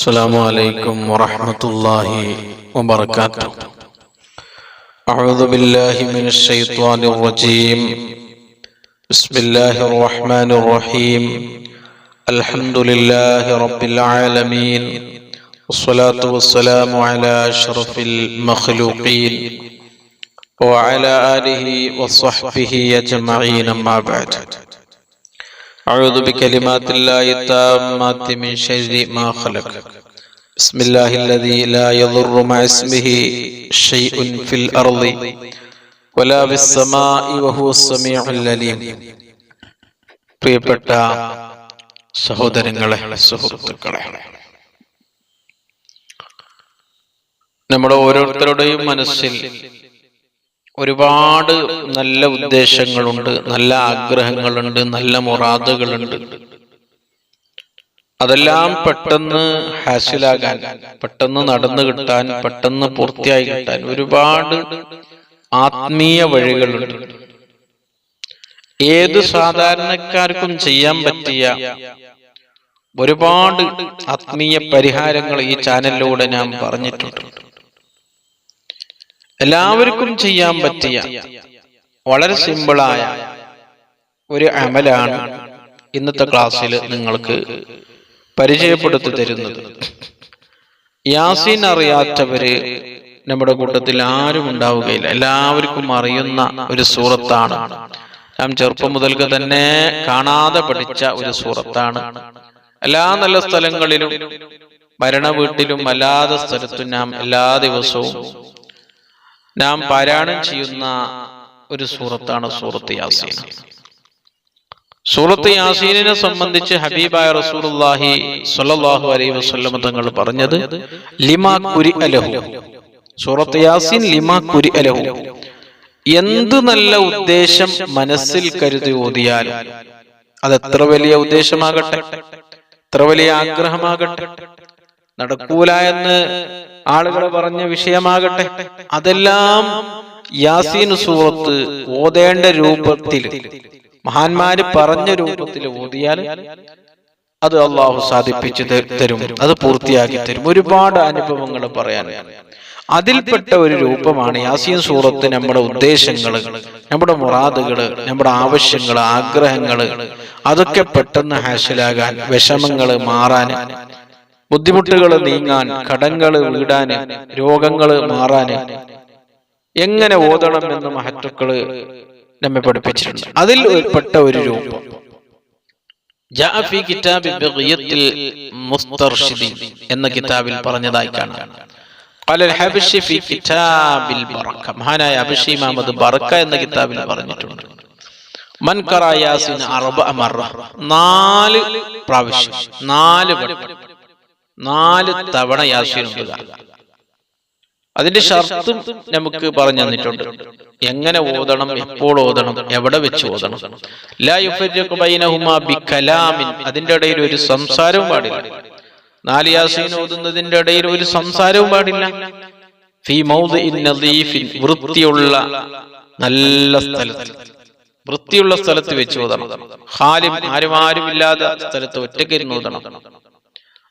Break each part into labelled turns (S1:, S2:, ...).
S1: السلام عليكم ورحمة الله وبركاته أعوذ بالله من الشيطان الرجيم بسم الله الرحمن الرحيم الحمد لله رب العالمين والصلاة والسلام على أشرف المخلوقين وعلى آله وصحبه أجمعين أما بعد أعوذ بكلمات الله التامات من شر ما خلق بسم الله الذي لا يضر مع اسمه شيء في الأرض ولا في السماء وهو السميع العليم പ്രിയപ്പെട്ട സഹോദരങ്ങളെ സുഹൃത്തുക്കളെ നമ്മുടെ ഓരോരുത്തരുടെയും മനസ്സിൽ ഒരുപാട് നല്ല ഉദ്ദേശങ്ങളുണ്ട് നല്ല ആഗ്രഹങ്ങളുണ്ട് നല്ല മുറാദുകളുണ്ട്. അതെല്ലാം പെട്ടെന്ന് ഹാസിലാകാൻ പെട്ടെന്ന് നടന്നു കിട്ടാൻ പെട്ടെന്ന് പൂർത്തിയായി കിട്ടാൻ ഒരുപാട് ആത്മീയ വഴികളുണ്ട്. ഏത് സാധാരണക്കാർക്കും ചെയ്യാൻ പറ്റിയ ഒരുപാട് ആത്മീയ പരിഹാരങ്ങൾ ഈ ചാനലിലൂടെ ഞാൻ പറഞ്ഞിട്ടുണ്ട്. എല്ലാവർക്കും ചെയ്യാൻ പറ്റിയ വളരെ സിമ്പിളായ ഒരു അമലാണ് ഇന്നത്തെ ക്ലാസ്സിൽ നിങ്ങൾക്ക് പരിചയപ്പെടുത്തി തരുന്നത്. യാസീൻ അറിയാത്തവര് നമ്മുടെ കൂട്ടത്തിൽ ആരും ഉണ്ടാവുകയില്ല. എല്ലാവർക്കും അറിയുന്ന ഒരു സൂറത്താണ്. നാം ചെറുപ്പം മുതൽക്ക് തന്നെ കാണാതെ പഠിച്ച ഒരു സൂറത്താണ്. എല്ലാ നല്ല സ്ഥലങ്ങളിലും ഭരണ വീട്ടിലും അല്ലാതെ സ്ഥലത്തും നാം എല്ലാ ദിവസവും നാം പാരായണം ചെയ്യുന്ന ഒരു സൂറത്താണ് സൂറത്ത് യാസീൻ. സൂറത്ത് യാസീനെ സംബന്ധിച്ച് ഹബീബായ റസൂലുള്ളാഹി സ്വല്ലല്ലാഹു അലൈഹി വസല്ലം തങ്ങൾ പറഞ്ഞു ലിമാ കുരി അലഹു. സൂറത്ത് യാസീൻ ലിമാ കുരി അലഹു. എന്ത് നല്ല ഉദ്ദേശം മനസ്സിൽ കരുതി ഓതിയാൽ അത് എത്ര വലിയ ഉദ്ദേശമാകട്ടെ? എത്ര വലിയ ആഗ്രഹമാകട്ടെ? നടക്കൂല എന്ന് ആളുകൾ പറഞ്ഞ വിഷയമാകട്ടെ. അതെല്ലാം യാസീൻ സൂറത്ത് ഓതേണ്ട രൂപത്തിൽ മഹാന്മാര് പറഞ്ഞ രൂപത്തിൽ ഓതിയാൽ അത് അള്ളാഹു സാധിപ്പിച്ചു തരും. അത് പൂർത്തിയാക്കി തരും. ഒരുപാട് അനുഭവങ്ങൾ പറയാൻ അതിൽപ്പെട്ട ഒരു രൂപമാണ് യാസീൻ സൂറത്ത് നമ്മുടെ ഉദ്ദേശങ്ങൾ നമ്മുടെ മുറാദുകൾ നമ്മുടെ ആവശ്യങ്ങൾ ആഗ്രഹങ്ങൾ അതൊക്കെ പെട്ടെന്ന് ഹാസിലാകാൻ വിഷമങ്ങൾ മാറാൻ ബുദ്ധിമുട്ടുകൾ നീങ്ങാൻ കടങ്ങൾ വീടാന് രോഗങ്ങൾ മാറാന് എങ്ങനെ ഓതണം എന്ന് മഹത്തുക്കൾ നമ്മെ പഠിപ്പിച്ചിട്ടുണ്ട്. അതിൽ ഉൾപ്പെട്ട ഒരു രൂപം. എന്ന കിതാബിൽ പറഞ്ഞതായി കാണാം. മഹാനായ അബിഷി മുഹമ്മദ് ബറക്ക എന്ന കിതാബിൽ പറഞ്ഞിട്ടുണ്ട്. നാല് പ്രാവശ്യം നാല് നാല് തവണ യാസീൻ ഓതുക അതിന്റെ ഷർത്തും നമുക്ക് പറഞ്ഞു തന്നിട്ടുണ്ട്. എങ്ങനെ ഓതണം എപ്പോൾ ഓതണം എവിടെ വെച്ച് ഓതണം. അതിന്റെ ഇടയിൽ ഒരു സംസാരവും പാടില്ല. നാല് യാസീൻ ഓതുന്നതിന്റെ ഇടയിൽ ഒരു സംസാരവും പാടില്ല. ഫീ വൃത്തിയുള്ള നല്ല സ്ഥലത്ത്. വൃത്തിയുള്ള സ്ഥലത്ത് വെച്ച് ഓതണം. ഹാലും ആരും ആരും സ്ഥലത്ത് ഒറ്റക്കിരുന്ന് ഓതണം.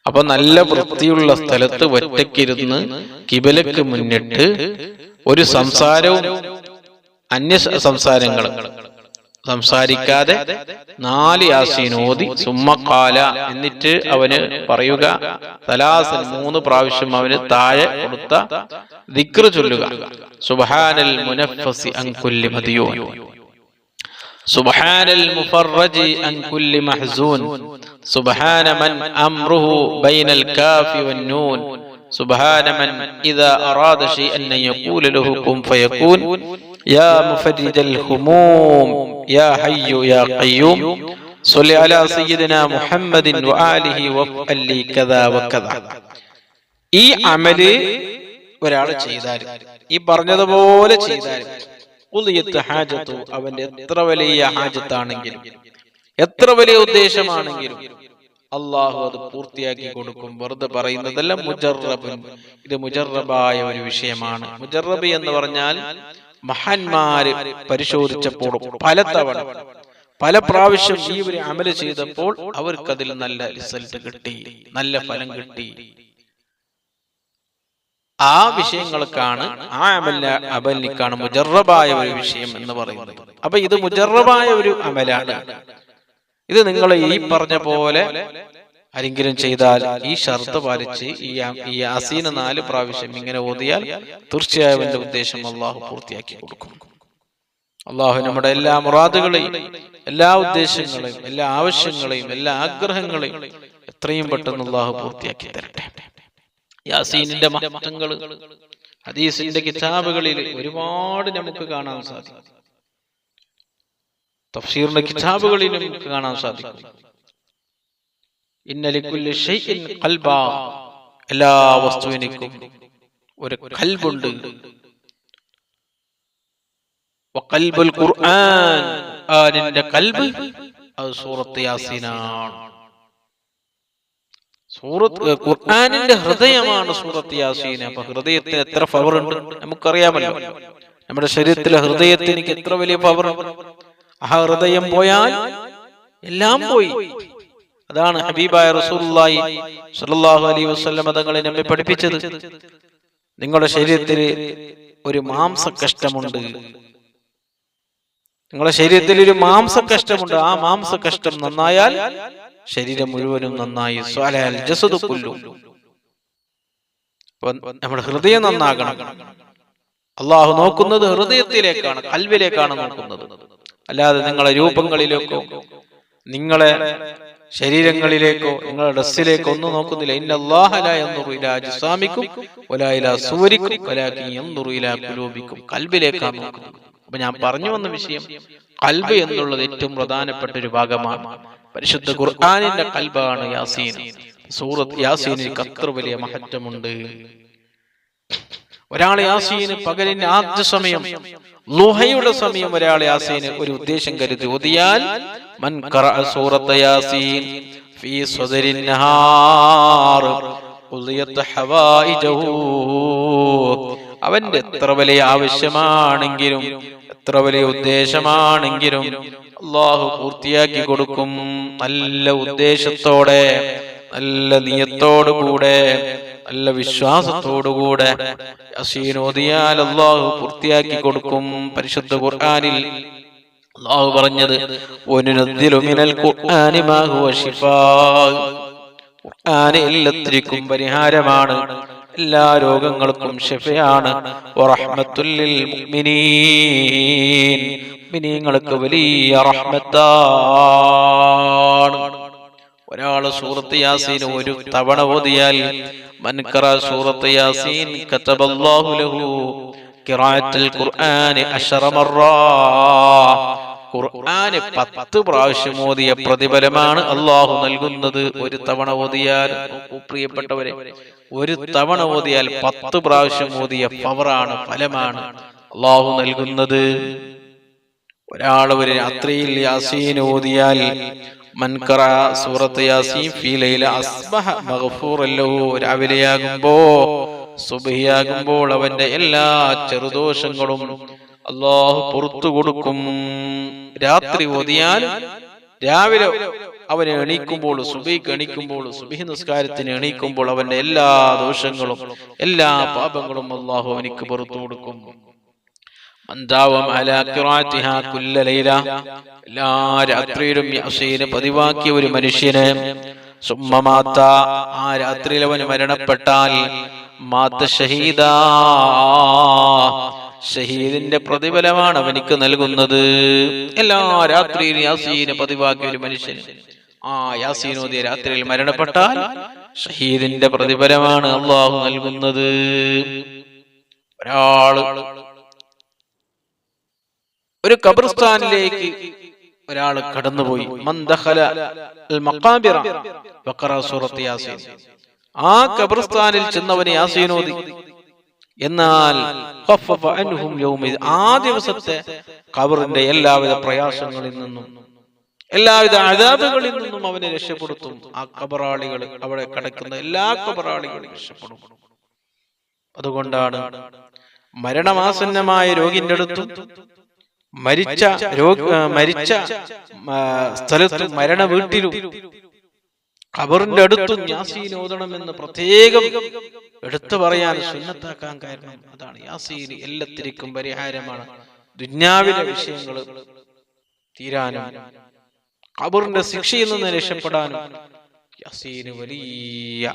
S1: അപ്പൊ നല്ല വൃത്തിയുള്ള സ്ഥലത്ത് ഒറ്റയ്ക്കിരുന്ന് കിബലക്ക് മുന്നിട്ട് ഒരു സംസാരവും അന്യ സംസാരങ്ങളും സംസാരിക്കാതെ നാല് യാസീൻ ഓതി സുമ്മക്കാല എന്നിട്ട് അവന് പറയുക തലാസൻ മൂന്ന് പ്രാവശ്യം അവന് താഴെ കൊടുത്ത ദിക്ർ ചൊല്ലുക. സുബഹാനൽ മുനഫസി അങ്കുല്ലി سبحان المفرج عن كل محزون سبحان من أمره بين الكاف والنون سبحان من إذا أراد شيئا أن يقول له كن فيكون يا مفرج الهموم يا حي يا قيوم صل على سيدنا محمد وآله وفعل لي كذا وكذا ഈ അമല് ഒരാൾ ചെയ്താൽ ഈ പറഞ്ഞതുപോലെ ചെയ്താൽ ഹാജത്തു അവന്റെ എത്ര വലിയ ഹാജത്താണെങ്കിലും എത്ര വലിയ ഉദ്ദേശമാണെങ്കിലും അള്ളാഹു അത് പൂർത്തിയാക്കി കൊടുക്കും വെറുതെ പറയുന്നതല്ല മുജറബ് ഇത് മുജറബായ ഒരു വിഷയമാണ് മുജറബ് എന്ന് പറഞ്ഞാൽ മഹാന്മാര് പരിശോധിച്ചപ്പോൾ പലതവണ പല പ്രാവശ്യം ഈ ഒരു അമൽ ചെയ്തപ്പോൾ അവർക്കതിൽ നല്ല റിസൾട്ട് കിട്ടി നല്ല ഫലം കിട്ടി ആ വിഷയങ്ങൾക്കാണ് ആ അമല അമലിക്കാണ് മുജറബായ ഒരു വിഷയം എന്ന് പറയുന്നത്. അപ്പൊ ഇത് മുജറബായ ഒരു അമലാണ്. ഇത് നിങ്ങൾ ഈ പറഞ്ഞ പോലെ ആരെങ്കിലും ചെയ്താൽ ഈ ഷർത്ത് പാലിച്ച് ഈ ഈ അസീന നാല് പ്രാവശ്യം ഇങ്ങനെ ഓതിയാൽ തീർച്ചയായും എന്റെ ഉദ്ദേശം അള്ളാഹു പൂർത്തിയാക്കി കൊടുക്കും. അള്ളാഹു നമ്മുടെ എല്ലാ മുറാദുകളെയും എല്ലാ ഉദ്ദേശങ്ങളെയും എല്ലാ ആവശ്യങ്ങളെയും എല്ലാ ആഗ്രഹങ്ങളെയും എത്രയും പെട്ടെന്ന് അള്ളാഹു പൂർത്തിയാക്കി തരട്ടെ. യാസീനിന്റെ മഹത്വങ്ങൾ ഹദീസിന്റെ കിതാബുകളിൽ ഒരുപാട് നമുക്ക് കാണാൻ സാധിക്കും. തഫ്സീറിന്റെ കിതാബുകളിൽ നമുക്ക് കാണാൻ സാധിക്കും. ഇന്നലിക്കുല്ലി ഖൽബ. എല്ലാ വസ്തുവിനും ഒരു കൽബുണ്ട് വഖൽബുൽ ഖുർആൻ. ആരിന്റെ കൽബ് അത് സൂറത്ത് യാസീനാണ്. സൂറത്ത് ഖുർആാനിന്റെ ഹൃദയമാണ് സൂറത്ത് യാസീൻ. അപ്പൊ ഹൃദയത്തിന് എത്ര പവർ ഉണ്ട്? നമുക്കറിയാമല്ലോ. നമ്മുടെ ശരീരത്തിലെ ഹൃദയത്തിന് എനിക്ക് എത്ര വലിയ പവർ ആ ഹൃദയം പോയാൽ എല്ലാം പോയി. അതാണ് ഹബീബായ റസൂലുള്ളാഹി സ്വല്ലല്ലാഹു അലൈഹി വസല്ലം മതങ്ങളെ നമ്മെ പഠിപ്പിച്ചത്. നിങ്ങളുടെ ശരീരത്തിൽ ഒരു മാംസകഷ്ടമുണ്ട് നിങ്ങളുടെ ശരീരത്തിൽ ഒരു മാംസ കഷ്ടമുണ്ട്. ആ മാംസ കഷ്ടം നന്നായാൽ ശരീരം മുഴുവനും നന്നായി. സ്വാലയാൽ ജസദ് പുല്ലു നമ്മുടെ ഹൃദയം നന്നാകണം. അള്ളാഹു നോക്കുന്നത് ഹൃദയത്തിലേക്കാണ് കൽവിലേക്കാണ് നോക്കുന്നത്. അല്ലാതെ നിങ്ങളെ രൂപങ്ങളിലേക്കോ നിങ്ങളെ ശരീരങ്ങളിലേക്കോ നിങ്ങളുടെ ഡ്രസ്സിലേക്കോ ഒന്നും നോക്കുന്നില്ല. ഇന്ന അള്ളാഹലാജിസ്വാമിക്കും കൽബിലേക്കാണ് നോക്കുന്നത്. അപ്പൊ ഞാൻ പറഞ്ഞു വന്ന വിഷയം കൽബ് എന്നുള്ളത് ഏറ്റവും പ്രധാനപ്പെട്ട ഒരു ഭാഗമാണ്. പരിശുദ്ധ ഖുർആാനിന്റെ കൽബാണ് യാസീൻ. സൂറത്ത് യാസീനിൽ അത്ര വലിയ മഹത്വമുണ്ട്. ഒരാൾ യാസീന് പകലിന്റെ ആദ്യ സമയം ലുഹയുടെ സമയം ഒരാൾ യാസീന് ഒരു ഉദ്ദേശം കരുതി ഓതിയാൽ മൻ സൂറത്ത് യാസീൻ ഫീ സ്വദരിൻ നഹാർ. അവന്റെ എത്ര വലിയ ആവശ്യമാണെങ്കിലും എത്ര വലിയ ഉദ്ദേശമാണെങ്കിലും അള്ളാഹു പൂർത്തിയാക്കി കൊടുക്കും. നല്ല ഉദ്ദേശത്തോടെ നല്ല നിയത്തോടുകൂടെ നല്ല വിശ്വാസത്തോടുകൂടെ അസീനോദിയാൽ അള്ളാഹു പൂർത്തിയാക്കി കൊടുക്കും പരിശുദ്ധ ഖുർആാനിൽ. അള്ളാഹു പറഞ്ഞത് മിനൽ ഖുർആനി എല്ലാത്തിരിക്കും പരിഹാരമാണ്. എല്ലാ രോഗങ്ങൾക്കും ശിഫയാണ്. മുഅ്മിനീങ്ങൾക്ക് വലിയ റഹ്മത്താണ്. ഒരാൾ സൂറത്ത് യാസീൻ ഒരു തവണ ഓതിയാൽ മൻകറ സൂറത്ത് യാസീൻ കതബല്ലാഹു ലഹു ഖിറാഅത്തുൽ ഖുർആനി അശറ മറാ. ഖുർആന് പത്ത് പ്രാവശ്യം ഓതിയ പ്രതിഫലമാണ് അള്ളാഹു നൽകുന്നത്. ഒരു തവണ ഓതിയാൽ. പ്രിയപ്പെട്ടവരെ ഒരു തവണ ഓതിയാൽ പത്ത് പ്രാവശ്യം ഓതിയ പവറാണ് ഫലമാണ്. അള്ളാഹു നൽകുന്നത്. ഒരാൾ ഒരു രാത്രിയിൽ യാസീൻ ഓതിയാൽ മൻകറ സൂറത്ത് യാസീൻ ഫീലയിലെ അസ്ബഹ രാവിലെയാകുമ്പോ സുബഹിയാകുമ്പോൾ അവന്റെ എല്ലാ ചെറുദോഷങ്ങളും അള്ളാഹു പുറത്തു കൊടുക്കും. രാത്രി ഓതിയാൽ രാവിലെ അവനെ എണീക്കുമ്പോൾ സുബൈക്ക് എണീക്കുമ്പോൾ സുബഹി നിസ്കാരത്തിന് എണീക്കുമ്പോൾ അവന്റെ എല്ലാ ദോഷങ്ങളും എല്ലാ പാപങ്ങളും അള്ളാഹു അവനിക്ക് പുറത്തു കൊടുക്കും. എല്ലാ രാത്രിയിലും പതിവാക്കിയ ഒരു മനുഷ്യന് സുമ്മമാത്ത ആ രാത്രിയിൽ അവൻ മരണപ്പെട്ടാൽ മാത്ത ഷഹീദ ഷഹീദിന്റെ പ്രതിഫലമാണ് അവനിക്ക് നൽകുന്നത്. എല്ലാ രാത്രിയിലും യാസീന് പതിവാക്കിയ ഒരു മനുഷ്യൻ ആ യാസീനോദിയ രാത്രിയിൽ മരണപ്പെട്ടാൽ ഷഹീദിന്റെ പ്രതിഫലമാണ് അള്ളാഹു നൽകുന്നത്. ഒരാൾ ഒരു കബർസ്ഥാനിലേക്ക് ഒരാൾ കടന്നുപോയി. ആ കബർസ്ഥാനിൽ ചെന്നവനെ യാസീനോദി എന്നാൽ ആ ദിവസത്തെ കബറിന്റെ എല്ലാവിധ പ്രയാസങ്ങളിൽ നിന്നും എല്ലാവിധ അതാപുകളിൽ നിന്നും അവനെ രക്ഷപ്പെടുത്തും. ആ കബറാളികൾ അവിടെ കിടക്കുന്ന എല്ലാ കബറാളികളും രക്ഷപ്പെടും. അതുകൊണ്ടാണ് മരണമാസന്നമായ രോഗിന്റെ അടുത്തും മരിച്ച രോഗ മരിച്ച സ്ഥലത്ത് മരണ വീട്ടിലും ഖബറിന്റെ അടുത്തും യാസീൻ എന്ന് പ്രത്യേകം എടുത്തു പറയാൻ സുന്നത്താക്കാൻ കാരണം അതാണ്. യാസീൻ എല്ലാത്തിരിക്കും പരിഹാരമാണ്. ദുന്യാവിലെ വിഷയങ്ങൾ തീരാനും. ഖബറിന്റെ ശിക്ഷയിൽ നിന്ന് രക്ഷപ്പെടാനും യാസീന് വലിയ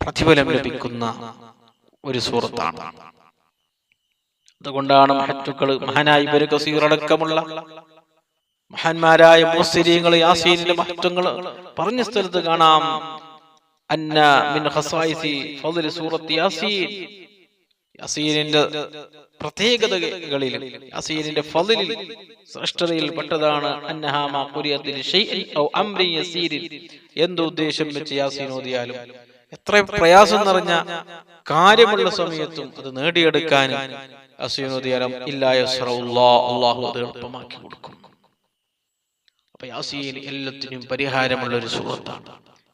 S1: പ്രതിഫലം ലഭിക്കുന്ന ഒരു സുഹൃത്താണ്. അതുകൊണ്ടാണ് മഹത്തുക്കൾ മഹാനായി ഇവർ മഹാന്മാരായ മുസ്ലിങ്ങൾ യാസീനിന്റെ മഹത്വങ്ങൾ പറഞ്ഞ സ്ഥലത്ത് കാണാം. അന്ന മിൻ ഹസായിസി ഫദ്ലി സൂറത്ത് യാസീൻ. യാസീനിന്റെ പ്രത്യേകതകളിൽ യാസീനിന്റെ ഫലിൽ ശ്രേഷ്ഠതയിൽ പെട്ടതാണ് എന്ത് ഉദ്ദേശം വെച്ച് യാസീൻ ഓതിയാലും എത്ര പ്രയാസം നിറഞ്ഞ കാര്യമുള്ള സമയത്തും അത് നേടിയെടുക്കാൻ യാസീൻ ഇല്ലായ അല്ലാഹു അത് എളുപ്പമാക്കി കൊടുക്കും. അപ്പൊ യാസീൻ എല്ലാത്തിനും പരിഹാരമുള്ള ഒരു സുഹൃത്താണ്.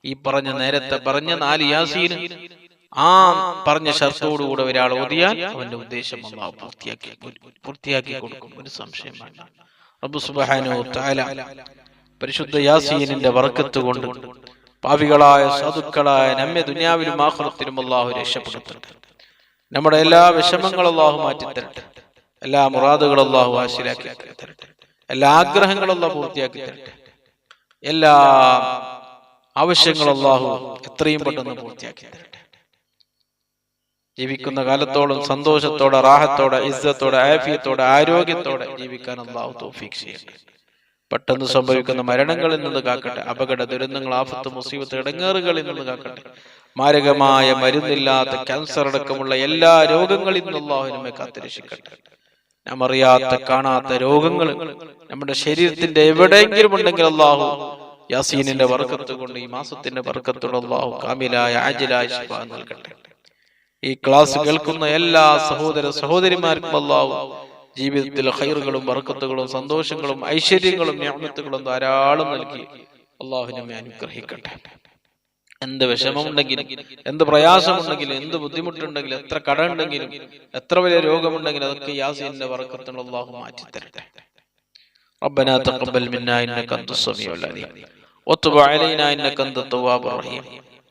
S1: ഈ പറഞ്ഞ നേരത്തെ പറഞ്ഞ നാല് യാസീന് ആ പറഞ്ഞ ഷർത്തോടുകൂടെ ഒരാൾ ഓതിയാൽ അവന്റെ ഉദ്ദേശം അള്ളാഹു പൂർത്തിയാക്കി പൂർത്തിയാക്കി കൊടുക്കും. ഒരു സംശയം വേണ്ട. റബ്ബു സുബ്ഹാനഹു തആല പരിശുദ്ധ യാസീനിന്റെ വർക്കത്ത് കൊണ്ട് പാവികളായ സാധുക്കളായ നമ്മെ ദുനിയാവിലും ആഖിറത്തിലും അള്ളാഹു രക്ഷപ്പെടുത്തട്ടെ. നമ്മുടെ എല്ലാ വിഷമങ്ങളും അള്ളാഹു മാറ്റി തരട്ടെ എല്ലാ മുറാദുകളും അള്ളാഹു ആശീലാക്കി തരട്ടെ. എല്ലാ ആഗ്രഹങ്ങളും അള്ളാഹു പൂർത്തിയാക്കി തരട്ടെ. എല്ലാ ആവശ്യങ്ങളും അള്ളാഹു എത്രയും പെട്ടെന്ന് പൂർത്തിയാക്കി തരട്ടെ. ജീവിക്കുന്ന കാലത്തോളം സന്തോഷത്തോടെ റാഹത്തോടെ ഇസ്സത്തോടെ ആഫിയത്തോടെ ആരോഗ്യത്തോടെ ജീവിക്കാൻ അള്ളാഹു തൗഫീഖ് ചെയ്യട്ടെ. പെട്ടെന്ന് സംഭവിക്കുന്ന മരണങ്ങളിൽ നിന്ന് കാക്കട്ടെ അപകട ദുരന്തങ്ങൾ ആഫത്ത് മുസീബത്ത് ഇടങ്ങേറുകളിൽ നിന്ന് കാക്കട്ടെ. മാരകമായ മരുന്നില്ലാത്ത ക്യാൻസർ അടക്കമുള്ള എല്ലാ രോഗങ്ങളിൽ നിന്നും അള്ളാഹു നമ്മെ കാത്തിരക്ഷിക്കട്ടെ. നാം അറിയാത്ത കാണാത്ത രോഗങ്ങൾ നമ്മുടെ ശരീരത്തിന്റെ എവിടെയെങ്കിലും ഉണ്ടെങ്കിൽ അള്ളാഹു യാസീനിന്റെ വർക്കത്ത് കൊണ്ട് ഈ മാസത്തിന്റെ വർക്കത്തോട് അള്ളാഹു കാമിലായ ആജിലായ ശുഭ നൽകട്ടെ. ഈ ക്ലാസ് കേൾക്കുന്ന എല്ലാ സഹോദര സഹോദരിമാർക്കും അള്ളാഹു ജീവിതത്തിൽ ഹൈറുകളും വർക്കത്തുകളും സന്തോഷങ്ങളും ഐശ്വര്യങ്ങളും ഞാമത്തുകളും ധാരാളം നൽകി അള്ളാഹു നമ്മെ അനുഗ്രഹിക്കട്ടെ എന്ത് വിഷമമുണ്ടെങ്കിലും എന്ത് പ്രയാസമുണ്ടെങ്കിലും എന്ത് ബുദ്ധിമുട്ടുണ്ടെങ്കിലും എത്ര കട ഉണ്ടെങ്കിലും എത്ര വലിയ രോഗമുണ്ടെങ്കിലും അതൊക്കെ യാസീന്റെ വർക്കത്തുള്ള അള്ളാഹു മാറ്റി തരട്ടെ ربنا تقبل منا انك انت السميع العليم وتب علينا انك انت التواب الرحيم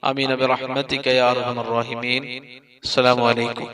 S1: امين برحمتك يا ارحم الراحمين അസ്സാം വലൈക്കും